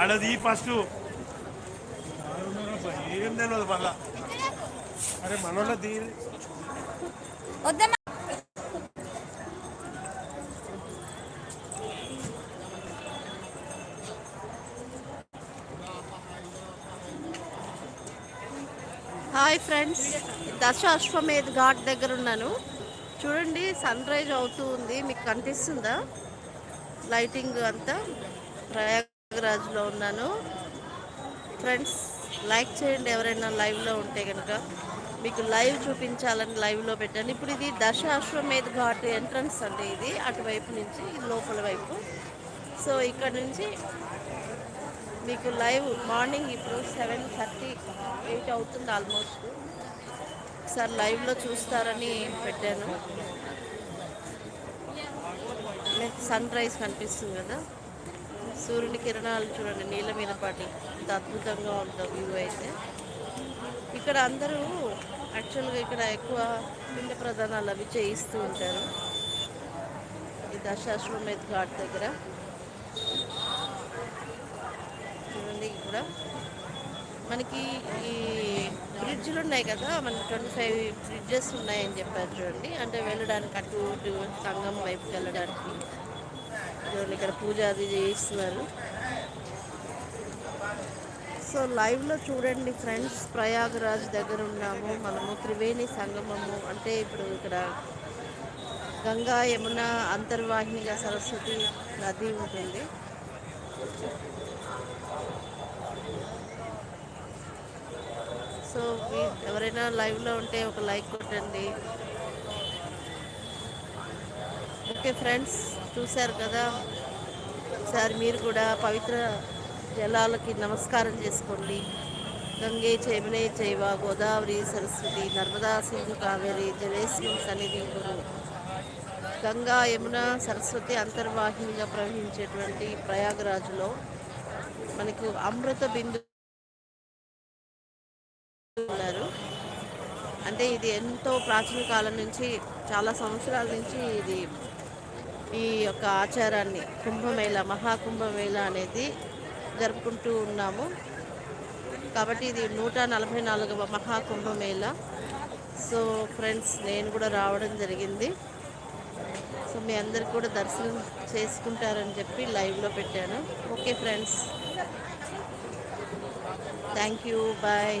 ఆడది ఫస్ట్ ఏం తెలియదు మళ్ళా. అరే మనోళ్ళ వద్దమ్మా. హాయ్ ఫ్రెండ్స్ దశ అశ్వమేధ్ ఘాట్ దగ్గర ఉన్నాను. చూడండి సన్ రైజ్ అవుతూ ఉంది. మీకు కనిపిస్తుందా? లైటింగ్ అంతా. ప్రయాగరాజ్లో ఉన్నాను. ఫ్రెండ్స్ లైక్ చేయండి ఎవరైనా లైవ్లో ఉంటే కనుక మీకు లైవ్ చూపించాలని లైవ్లో పెట్టాను. ఇప్పుడు ఇది దశ అశ్వమేధ్ ఘాట్ ఎంట్రన్స్ అండి ఇది. అటువైపు నుంచి ఇది లోపల వైపు. సో ఇక్కడ నుంచి మీకు లైవ్ మార్నింగ్ ఇప్పుడు సెవెన్ థర్టీ ఎయిట్ అవుతుంది ఆల్మోస్ట్. సార్ లైవ్లో చూస్తారని పెట్టాను. సన్ రైజ్ కనిపిస్తుంది కదా. సూర్యుని కిరణాలు చూడండి నీళ్ళ మీద పాటి ఇంత అద్భుతంగా ఉంటుంది వ్యూ అయితే. ఇక్కడ అందరూ యాక్చువల్గా ఇక్కడ ఎక్కువ పిండ ప్రధానాలు అవి చేయిస్తూ ఉంటారు. ఈ దశాశ్వమేధ్ ఘాట్ దగ్గర. చూడండి ఇక్కడ. మనకి ఈ బ్రిడ్జ్లు ఉన్నాయి కదా మనకి ట్వంటీ ఫైవ్ బ్రిడ్జెస్ ఉన్నాయని చెప్పారు చూడండి. అంటే వెళ్ళడానికి అటు ఇటు సంగం వైపుకి వెళ్ళడానికి. చూడండి ఇక్కడ పూజ అది చేయిస్తున్నారు. సో లైవ్లో చూడండి ఫ్రెండ్స్ ప్రయాగరాజ్ దగ్గర ఉన్నాము. మనము త్రివేణి సంగమము. అంటే ఇప్పుడు ఇక్కడ గంగా యమున అంతర్వాహినిగా సరస్వతి నది ఉంటుంది. సో మీ- ఎవరైనా లైవ్లో ఉంటే ఒక లైక్ కొట్టండి. ఓకే ఫ్రెండ్స్ చూశారు కదా? ఒకసారి మీరు కూడా పవిత్ర జలాలకి నమస్కారం చేసుకోండి. గంగే చేమనే చేవ గోదావరి సరస్వతి నర్మదా సింధు కావేరి జలేస్మిన్ సన్నిధి గురు. గంగా యమున సరస్వతి అంతర్వాహినిగా ప్రవహించేటువంటి ప్రయాగరాజులో మనకు అమృత బిందు ఉన్నారు. అంటే ఇది ఎంతో ప్రాచీన కాలం నుంచి చాలా సంవత్సరాల నుంచి ఇది ఈ యొక్క ఆచారాన్ని కుంభమేళ మహాకుంభమేళ అనేది జరుపుకుంటూ ఉన్నాము. కాబట్టి ఇది నూట నలభై నాలుగవ మహాకుంభమేళ. సో ఫ్రెండ్స్ నేను కూడా రావడం జరిగింది. సో మీ అందరికి కూడా దర్శనం చేసుకుంటారని చెప్పి లైవ్లో పెట్టాను. Okay friends. Thank you. Bye.